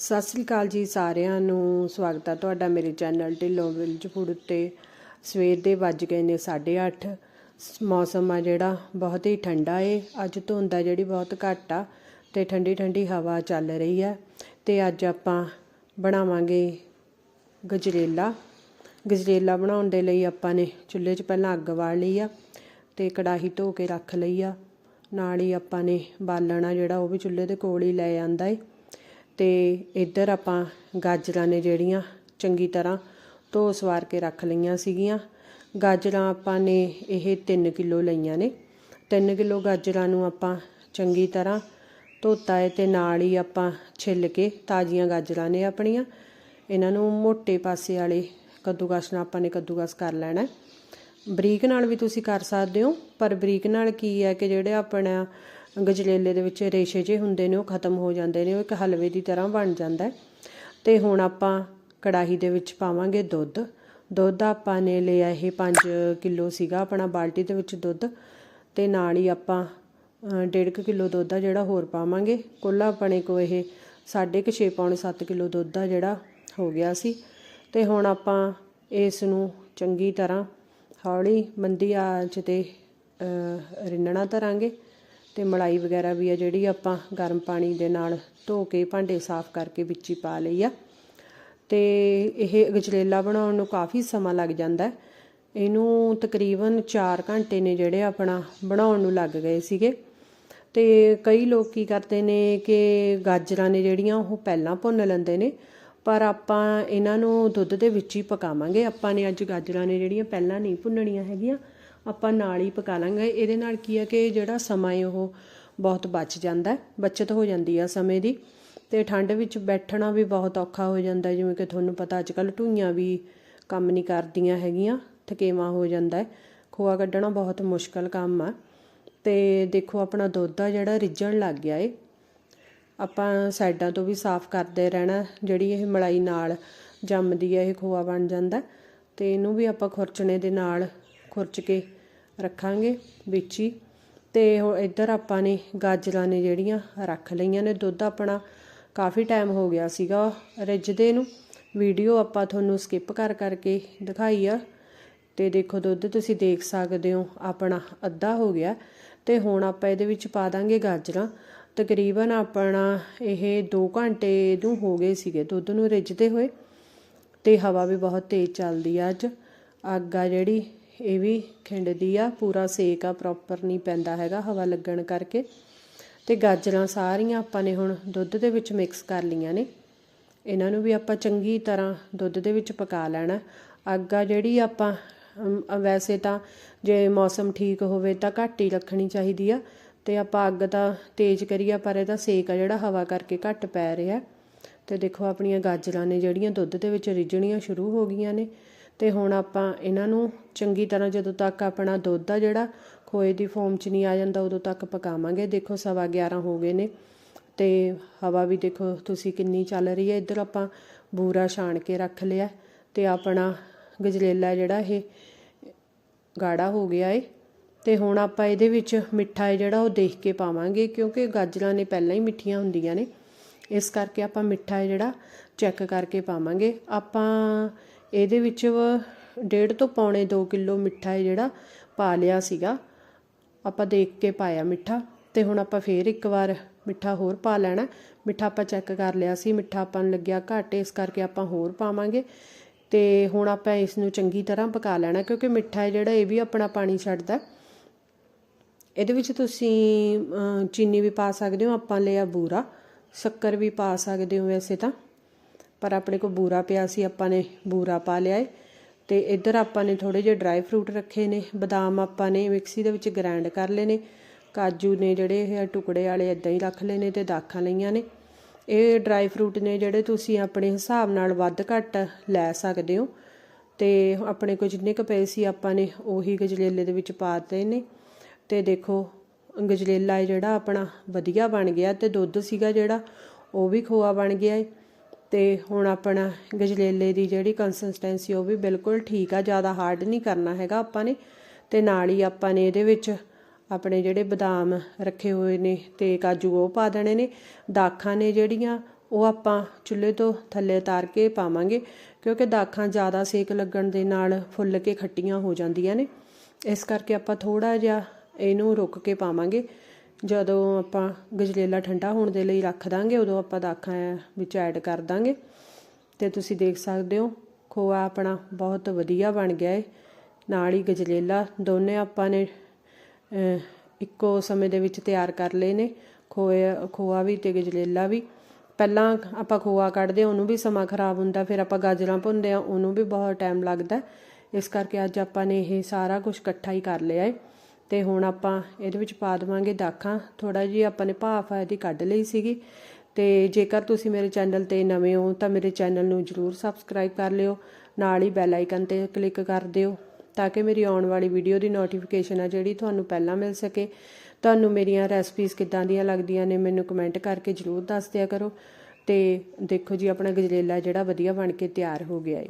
ਸਤਿ ਸ੍ਰੀ ਅਕਾਲ ਜੀ ਸਾਰਿਆਂ ਨੂੰ। ਸਵਾਗਤ ਹੈ ਤੁਹਾਡਾ ਮੇਰੇ ਚੈਨਲ ਢਿੱਲੋਂ ਵਿਲਜ ਫੂਡ ਉੱਤੇ। ਸਵੇਰ ਦੇ ਵੱਜ ਗਏ ਨੇ 8:30 ਮੌਸਮ ਆ ਜਿਹੜਾ, ਬਹੁਤ ਹੀ ਠੰਡਾ ਏ। ਅੱਜ ਧੁੰਦ ਆ ਜਿਹੜੀ ਬਹੁਤ ਘੱਟ ਆ ਤੇ ਠੰਡੀ ਠੰਡੀ ਹਵਾ ਚੱਲ ਰਹੀ ਹੈ ਤੇ ਅੱਜ ਆਪਾਂ ਬਣਾਵਾਂਗੇ ਗਜਰੇਲਾ। ਗਜਰੇਲਾ ਬਣਾਉਣ ਦੇ ਲਈ ਆਪਾਂ ਨੇ ਚੁੱਲ੍ਹੇ 'ਚ ਪਹਿਲਾਂ ਅੱਗ ਬਾਲ ਲਈ ਆ ਤੇ ਕੜਾਹੀ ਧੋ ਕੇ ਰੱਖ ਲਈ ਆ। ਨਾਲ ਹੀ ਆਪਾਂ ਨੇ ਬਾਲਣਾ ਜਿਹੜਾ, ਉਹ ਵੀ ਚੁੱਲ੍ਹੇ ਦੇ ਕੋਲ ਹੀ ਲੈ ਆਂਦਾ ਏ। ਤੇ ਇੱਧਰ ਆਪਾਂ ਗਾਜਰਾਂ ਨੇ ਜਿਹੜੀਆਂ ਚੰਗੀ ਤਰ੍ਹਾਂ ਧੋ ਸਵਾਰ ਕੇ ਰੱਖ ਲਈਆਂ ਸੀਗੀਆਂ। ਗਾਜਰਾਂ ਆਪਾਂ ਨੇ ਇਹ 3 ਕਿਲੋ ਲਈਆਂ ਨੇ। 3 ਕਿਲੋ ਗਾਜਰਾਂ ਨੂੰ ਆਪਾਂ ਚੰਗੀ ਤਰ੍ਹਾਂ ਧੋਤਾ ਹੈ ਤੇ ਨਾਲ ਹੀ ਆਪਾਂ ਛਿੱਲ ਕੇ ਤਾਜ਼ੀਆਂ ਗਾਜਰਾਂ ਨੇ ਆਪਣੀਆਂ। ਇਹਨਾਂ ਨੂੰ ਮੋٹے ਪਾਸੇ ਵਾਲੇ ਕੱਦੂਕਸ ਨਾਲ ਆਪਾਂ ਨੇ ਕੱਦੂਕਸ ਕਰ ਲੈਣਾ। ਬਰੀਕ ਨਾਲ ਵੀ ਤੁਸੀਂ ਕਰ ਸਕਦੇ ਹੋ, ਪਰ ਬਰੀਕ ਨਾਲ ਕੀ ਹੈ ਕਿ ਜਿਹੜੇ ਆਪਣਾ ਗਜਰੇਲੇ ਦੇ ਵਿੱਚ ਰੇਸ਼ੇ ਜੇ ਹੁੰਦੇ ਨੇ, ਉਹ ਖਤਮ ਹੋ ਜਾਂਦੇ ਨੇ, ਉਹ ਇੱਕ ਹਲਵੇ ਦੀ ਤਰ੍ਹਾਂ ਬਣ ਜਾਂਦਾ ਹੈ। ਤੇ ਹੁਣ ਆਪਾਂ ਕੜਾਹੀ ਦੇ ਵਿੱਚ ਪਾਵਾਂਗੇ ਦੁੱਧ। ਦੁੱਧ ਆਪਾਂ ਨੇ ਲਿਆ ਇਹ 5 ਕਿਲੋ ਸੀਗਾ ਆਪਣਾ ਬਾਲਟੀ ਦੇ ਵਿੱਚ ਦੁੱਧ। ਤੇ ਨਾਲ ਹੀ ਆਪਾਂ 1.5 ਕਿਲੋ ਦੁੱਧ ਆ ਜਿਹੜਾ ਹੋਰ ਪਾਵਾਂਗੇ। ਕੁੱਲ ਆਪਣੇ ਕੋ ਇਹ 6.5 ਪੌਣੇ 7 ਕਿਲੋ ਦੁੱਧ ਆ ਜਿਹੜਾ ਹੋ ਗਿਆ ਸੀ। ਤੇ ਹੁਣ ਆਪਾਂ ਇਸ ਨੂੰ ਚੰਗੀ ਤਰ੍ਹਾਂ ਹੌਲੀ ਮੰਦੀ ਆਂਚ ਤੇ ਰਿੰਨਣਾ ਧਰਾਂਗੇ। ਤੇ ਮਲਾਈ ਵਗੈਰਾ ਵੀ ਆ ਜਿਹੜੀ ਆਪਾਂ ਗਰਮ ਪਾਣੀ ਦੇ ਨਾਲ ਧੋ ਕੇ ਭਾਂਡੇ ਸਾਫ਼ ਕਰਕੇ ਵਿੱਚ ਹੀ ਪਾ ਲਈ ਆ। ਤੇ ਇਹ ਗਜਰੇਲਾ ਬਣਾਉਣ ਨੂੰ ਕਾਫੀ ਸਮਾਂ ਲੱਗ ਜਾਂਦਾ ਇਹਨੂੰ ਤਕਰੀਬਨ 4 ਘੰਟੇ ਨੇ ਜਿਹੜੇ ਆਪਣਾ ਬਣਾਉਣ ਨੂੰ ਲੱਗ ਗਏ ਸੀਗੇ। ਤੇ ਕਈ ਲੋਕ ਕੀ ਕਰਦੇ ਨੇ ਕਿ ਗਾਜਰਾਂ ਨੇ ਜਿਹੜੀਆਂ ਉਹ ਪਹਿਲਾਂ ਭੁੰਨ ਲੈਂਦੇ ਨੇ, ਪਰ ਆਪਾਂ ਇਹਨਾਂ ਨੂੰ ਦੁੱਧ ਦੇ ਵਿੱਚ ਹੀ ਪਕਾਵਾਂਗੇ। ਆਪਾਂ ਨੇ ਅੱਜ ਗਾਜਰਾਂ ਨੇ ਜਿਹੜੀਆਂ ਪਹਿਲਾਂ ਨਹੀਂ ਭੁੰਨਣੀਆਂ ਹੈਗੀਆਂ ਆਪਾਂ ਨਾਲ ਹੀ ਪਕਾ ਲਾਂਗੇ। ਇਹਦੇ ਨਾਲ ਕੀ ਹੈ ਕਿ ਜਿਹੜਾ ਸਮਾਂ ਹੈ ਉਹ ਬਹੁਤ ਬਚ ਜਾਂਦਾ ਬਚਤ ਹੋ ਜਾਂਦੀ ਆ ਸਮੇਂ ਦੀ। ਤੇ ਠੰਡ ਵਿੱਚ ਬੈਠਣਾ ਵੀ ਬਹੁਤ ਔਖਾ ਹੋ ਜਾਂਦਾ ਜਿਵੇਂ ਕਿ ਤੁਹਾਨੂੰ ਪਤਾ ਅੱਜ ਕੱਲ ਢੂਈਆਂ ਵੀ ਕੰਮ ਨਹੀਂ ਕਰਦੀਆਂ ਹੈਗੀਆਂ, ਥਕੇਵਾ ਹੋ ਜਾਂਦਾ ਖੋਆ ਕੱਢਣਾ ਬਹੁਤ ਮੁਸ਼ਕਲ ਕੰਮ ਆ। ਤੇ ਦੇਖੋ ਆਪਣਾ ਦੁੱਧ ਆ ਜਿਹੜਾ ਰਿੱਝਣ ਲੱਗ ਗਿਆ ਏ। ਆਪਾਂ ਸਾਈਡਾਂ ਤੋਂ ਵੀ ਸਾਫ਼ ਕਰਦੇ ਰਹਿਣਾ, ਜਿਹੜੀ ਇਹ ਮਲਾਈ ਨਾਲ ਜੰਮਦੀ ਹੈ ਇਹ ਖੋਆ ਬਣ ਜਾਂਦਾ। ਤੇ ਇਹਨੂੰ ਵੀ ਆਪਾਂ ਖੁਰਚਣੇ ਦੇ ਨਾਲ ਖੁਰਚ ਕੇ ਰੱਖਾਂਗੇ ਵਿੱਚ ਹੀ। ਤੇ ਹੁਣ ਇੱਧਰ ਆਪਾਂ ਨੇ ਗਾਜਰਾਂ ਨੇ ਜਿਹੜੀਆਂ ਰੱਖ ਲਈਆਂ ਨੇ। ਦੁੱਧ ਆਪਣਾ ਕਾਫੀ ਟਾਈਮ ਹੋ ਗਿਆ ਸੀਗਾ ਰਿੱਝਦੇ ਨੂੰ। ਵੀਡੀਓ ਆਪਾਂ ਤੁਹਾਨੂੰ ਸਕਿਪ ਕਰ ਕਰਕੇ ਦਿਖਾਈ ਆ। ਤੇ ਦੇਖੋ ਦੁੱਧ ਤੁਸੀਂ ਦੇਖ ਸਕਦੇ ਹੋ, ਆਪਣਾ ਅੱਧਾ ਹੋ ਗਿਆ। ਤੇ ਹੁਣ ਆਪਾਂ ਇਹਦੇ ਵਿੱਚ ਪਾ ਦਾਂਗੇ ਗਾਜਰਾਂ। ਤਕਰੀਬਨ ਆਪਣਾ ਇਹ 2 ਘੰਟੇ ਨੂੰ ਹੋ ਗਏ ਸੀਗੇ ਦੁੱਧ ਨੂੰ ਰਿੱਝਦੇ ਹੋਏ। ਤੇ ਹਵਾ ਵੀ ਬਹੁਤ ਤੇਜ਼ ਚੱਲਦੀ ਆ ਅੱਜ। ਅੱਗ ਆ ਜਿਹੜੀ ਇਹ ਵੀ ਖਿੰਡਦੀ ਆ, ਪੂਰਾ ਸੇਕ ਆ ਪ੍ਰੋਪਰ ਨਹੀਂ ਪੈਂਦਾ ਹੈਗਾ ਹਵਾ ਲੱਗਣ ਕਰਕੇ। ਤੇ ਗਾਜਰਾਂ ਸਾਰੀਆਂ ਆਪਾਂ ਨੇ ਹੁਣ ਦੁੱਧ ਦੇ ਵਿੱਚ ਮਿਕਸ ਕਰ ਲਈਆਂ ਨੇ। ਇਹਨਾਂ ਨੂੰ ਵੀ ਆਪਾਂ ਚੰਗੀ ਤਰ੍ਹਾਂ ਦੁੱਧ ਦੇ ਵਿੱਚ ਪਕਾ ਲੈਣਾ। ਅੱਗ ਆ ਜਿਹੜੀ ਆਪਾਂ ਵੈਸੇ ਤਾਂ ਜੇ ਮੌਸਮ ਠੀਕ ਹੋਵੇ ਤਾਂ ਘੱਟ ਹੀ ਰੱਖਣੀ ਚਾਹੀਦੀ ਆ। ਤੇ ਆਪਾਂ ਅੱਗ ਤਾਂ ਤੇਜ਼ ਕਰੀਏ, ਪਰ ਇਹਦਾ ਸੇਕ ਆ ਜਿਹੜਾ ਹਵਾ ਕਰਕੇ ਘੱਟ ਪੈ ਰਿਹਾ। ਤੇ ਦੇਖੋ ਆਪਣੀਆਂ ਗਾਜਰਾਂ ਨੇ ਜਿਹੜੀਆਂ ਦੁੱਧ ਦੇ ਵਿੱਚ ਰਿੱਝਣੀਆਂ ਸ਼ੁਰੂ ਹੋ ਗਈਆਂ ਨੇ। ਅਤੇ ਹੁਣ ਆਪਾਂ ਇਹਨਾਂ ਨੂੰ ਚੰਗੀ ਤਰ੍ਹਾਂ ਜਦੋਂ ਤੱਕ ਆਪਣਾ ਦੁੱਧ ਆ ਜਿਹੜਾ ਖੋਏ ਦੀ ਫੋਮ 'ਚ ਨਹੀਂ ਆ ਜਾਂਦਾ, ਉਦੋਂ ਤੱਕ ਪਕਾਵਾਂਗੇ। ਦੇਖੋ ਸਵਾ 11 ਹੋ ਗਏ ਨੇ ਤੇ ਹਵਾ ਵੀ ਦੇਖੋ ਤੁਸੀਂ ਕਿੰਨੀ ਚੱਲ ਰਹੀ ਹੈ। ਇੱਧਰ ਆਪਾਂ ਬੂਰਾ ਛਾਣ ਕੇ ਰੱਖ ਲਿਆ ਤੇ ਆਪਣਾ ਗਜਰੇਲਾ ਜਿਹੜਾ ਇਹ ਗਾੜਾ ਹੋ ਗਿਆ ਏ। ਤੇ ਹੁਣ ਆਪਾਂ ਇਹਦੇ ਵਿੱਚ ਮਿੱਠਾ ਹੈ ਜਿਹੜਾ ਉਹ ਦੇਖ ਕੇ ਪਾਵਾਂਗੇ ਕਿਉਂਕਿ ਗਾਜਰਾਂ ਨੇ ਪਹਿਲਾਂ ਹੀ ਮਿੱਠੀਆਂ ਹੁੰਦੀਆਂ ਨੇ। ਇਸ ਕਰਕੇ ਆਪਾਂ ਮਿੱਠਾ ਹੈ ਜਿਹੜਾ ਚੈੱਕ ਕਰਕੇ ਪਾਵਾਂਗੇ। ਆਪਾਂ ਇਹਦੇ ਵਿੱਚ ਡੇਢ ਤੋਂ ਪੌਣੇ 2 ਕਿਲੋ ਮਿੱਠਾ ਹੈ ਜਿਹੜਾ ਪਾ ਲਿਆ ਸੀਗਾ। ਆਪਾਂ ਦੇਖ ਕੇ ਪਾਇਆ ਮਿੱਠਾ ਤੇ ਹੁਣ ਆਪਾਂ ਫੇਰ ਇੱਕ ਵਾਰ ਮਿੱਠਾ ਹੋਰ ਪਾ ਲੈਣਾ। ਮਿੱਠਾ ਆਪਾਂ ਚੈੱਕ ਕਰ ਲਿਆ ਸੀ, ਮਿੱਠਾ ਆਪਾਂ ਨੂੰ ਲੱਗਿਆ ਘੱਟ, ਇਸ ਕਰਕੇ ਆਪਾਂ ਹੋਰ ਪਾਵਾਂਗੇ। ਤੇ ਹੁਣ ਆਪਾਂ ਇਸ ਨੂੰ ਚੰਗੀ ਤਰ੍ਹਾਂ ਪਕਾ ਲੈਣਾ ਕਿਉਂਕਿ ਮਿੱਠਾ ਹੈ ਜਿਹੜਾ ਇਹ ਵੀ ਆਪਣਾ ਪਾਣੀ ਛੱਡਦਾ। ਇਹਦੇ ਵਿੱਚ ਤੁਸੀਂ ਚੀਨੀ ਵੀ ਪਾ ਸਕਦੇ ਹੋ, ਆਪਾਂ ਲਿਆ ਬੂਰਾ। ਸ਼ੱਕਰ ਵੀ ਪਾ ਸਕਦੇ ਹੋ ਵੈਸੇ ਤਾਂ। ਪਰ ਆਪਣੇ ਕੋਲ ਬੂਰਾ ਪਿਆ ਸੀ, ਆਪਾਂ ਨੇ ਬੂਰਾ ਪਾ ਲਿਆ ਏ। ਤੇ ਇੱਧਰ ਆਪਾਂ ਨੇ ਥੋੜੇ ਜਿਹੇ ਡਰਾਈ ਫਰੂਟ ਰੱਖੇ ਨੇ, ਬਦਾਮ ਆਪਾਂ ਨੇ ਮਿਕਸੀ ਦੇ ਵਿੱਚ ਗ੍ਰਾਈਂਡ ਕਰ ਲਏ ਨੇ। ਕਾਜੂ ਨੇ ਜਿਹੜੇ ਇਹ ਟੁਕੜੇ ਵਾਲੇ ਇਦਾਂ ਹੀ ਰੱਖ ਲਏ ਨੇ ਤੇ ਦਾਖਾਂ ਲਈਆਂ ਨੇ। ਇਹ ਡਰਾਈ ਫਰੂਟ ਨੇ ਜਿਹੜੇ ਤੁਸੀਂ ਆਪਣੇ ਹਿਸਾਬ ਨਾਲ ਵੱਧ ਘੱਟ ਲੈ ਸਕਦੇ ਹੋ। ਤੇ ਆਪਣੇ ਕੋਲ ਜਿੰਨੇ ਕੁ ਪਏ ਸੀ, ਆਪਾਂ ਨੇ ਉਹੀ ਗਜਰੇਲੇ ਦੇ ਵਿੱਚ ਪਾ ਦਿੱਤੇ ਨੇ। ਤੇ ਦੇਖੋ, ਗਜਰੇਲਾ ਜਿਹੜਾ ਆਪਣਾ ਵਧੀਆ ਬਣ ਗਿਆ ਤੇ ਦੁੱਧ ਸੀਗਾ ਜਿਹੜਾ, ਉਹ ਵੀ ਖੋਆ ਬਣ ਗਿਆ ਏ। ਤੇ ਹੁਣ ਆਪਣਾ ਗਜਰੇਲੇ ਦੀ ਜਿਹੜੀ ਕੰਸਿਸਟੈਂਸੀ ਉਹ ਵੀ ਬਿਲਕੁਲ ਠੀਕ ਆ, ਜ਼ਿਆਦਾ ਹਾਰਡ ਨਹੀਂ ਕਰਨਾ ਹੈਗਾ ਆਪਾਂ ਨੇ। ਤੇ ਨਾਲ ਹੀ ਆਪਾਂ ਨੇ ਇਹਦੇ ਵਿੱਚ ਆਪਣੇ ਜਿਹੜੇ ਬਦਾਮ ਰੱਖੇ ਹੋਏ ਨੇ ਤੇ ਕਾਜੂ ਉਹ ਪਾ ਦੇਣੇ ਨੇ। ਦਾਖਾਂ ਨੇ ਜਿਹੜੀਆਂ, ਉਹ ਆਪਾਂ ਚੁੱਲ੍ਹੇ ਤੋਂ ਥੱਲੇ ਉਤਾਰ ਕੇ ਪਾਵਾਂਗੇ, ਕਿਉਂਕਿ ਦਾਖਾਂ ਜ਼ਿਆਦਾ ਸੇਕ ਲੱਗਣ ਦੇ ਨਾਲ ਫੁੱਲ ਕੇ ਖੱਟੀਆਂ ਹੋ ਜਾਂਦੀਆਂ ਨੇ। ਇਸ ਕਰਕੇ ਆਪਾਂ ਥੋੜਾ ਜਿਹਾ ਇਹਨੂੰ ਰੁੱਕ ਕੇ ਪਾਵਾਂਗੇ। ਜਦੋਂ ਆਪਾਂ ਗਜਰੇਲਾ ਠੰਡਾ ਹੋਣ ਦੇ ਲਈ ਰੱਖ ਦਾਂਗੇ ਉਦੋਂ ਆਪਾਂ ਦਾਖਾਂ ਵਿੱਚ ਐਡ ਕਰ ਦਾਂਗੇ। ਤੇ ਤੁਸੀਂ ਦੇਖ ਸਕਦੇ ਹੋ ਖੋਆ ਆਪਣਾ ਬਹੁਤ ਵਧੀਆ ਬਣ ਗਿਆ ਹੈ ਨਾਲ ਹੀ ਗਜਰੇਲਾ ਦੋਨੇ ਆਪਾਂ ਨੇ ਇੱਕੋ ਸਮੇਂ ਦੇ ਵਿੱਚ ਤਿਆਰ ਕਰ ਲਏ ਨੇ। ਖੋਏ ਖੋਆ ਵੀ ਤੇ ਗਜਰੇਲਾ ਵੀ। ਪਹਿਲਾਂ ਆਪਾਂ ਖੋਆ ਕੱਢਦੇ ਹਾਂ, ਉਹਨੂੰ ਵੀ ਸਮਾਂ ਖਰਾਬ ਹੁੰਦਾ ਫਿਰ ਆਪਾਂ ਗਾਜਰਾਂ ਭੁੰਨਦੇ ਆ ਉਹਨੂੰ ਵੀ ਬਹੁਤ ਟਾਈਮ ਲੱਗਦਾ। ਇਸ ਕਰਕੇ ਅੱਜ ਆਪਾਂ ਨੇ ਇਹ ਸਾਰਾ ਕੁਝ ਇਕੱਠਾ ਹੀ ਕਰ ਲਿਆ ਹੈ ਤੇ ਹੁਣ ਆਪਾਂ ਇਹਦੇ ਵਿੱਚ ਪਾ ਦੇਵਾਂਗੇ ਦਾਖਾਂ। ਥੋੜਾ ਜਿਹਾ ਆਪਾਂ ਨੇ ਭਾਫ ਇਹਦੀ ਕੱਢ ਲਈ ਸੀਗੀ। ਤੇ ਜੇਕਰ ਤੁਸੀਂ ਮੇਰੇ ਚੈਨਲ ਤੇ ਨਵੇਂ ਹੋ ਤਾਂ ਮੇਰੇ ਚੈਨਲ ਨੂੰ ਜਰੂਰ ਸਬਸਕ੍ਰਾਈਬ ਕਰ ਲਿਓ। ਨਾਲ ਹੀ ਬੈਲ ਆਈਕਨ ਤੇ ਕਲਿੱਕ ਕਰ ਦਿਓ ਤਾਂ ਕਿ ਮੇਰੀ ਆਉਣ ਵਾਲੀ ਵੀਡੀਓ ਦੀ ਨੋਟੀਫਿਕੇਸ਼ਨ ਆ ਜਿਹੜੀ ਤੁਹਾਨੂੰ ਪਹਿਲਾਂ ਮਿਲ ਸਕੇ। ਤੁਹਾਨੂੰ ਮੇਰੀਆਂ ਰੈਸਪੀਜ਼ ਕਿੱਦਾਂ ਦੀਆਂ ਲੱਗਦੀਆਂ ਨੇ ਮੈਨੂੰ ਕਮੈਂਟ ਕਰਕੇ ਜਰੂਰ ਦੱਸ ਦਿਆ ਕਰੋ। ਤੇ ਦੇਖੋ ਜੀ, ਆਪਣਾ ਗਜਰੇਲਾ ਜਿਹੜਾ ਵਧੀਆ ਬਣ ਕੇ ਤਿਆਰ ਹੋ ਗਿਆ ਏ।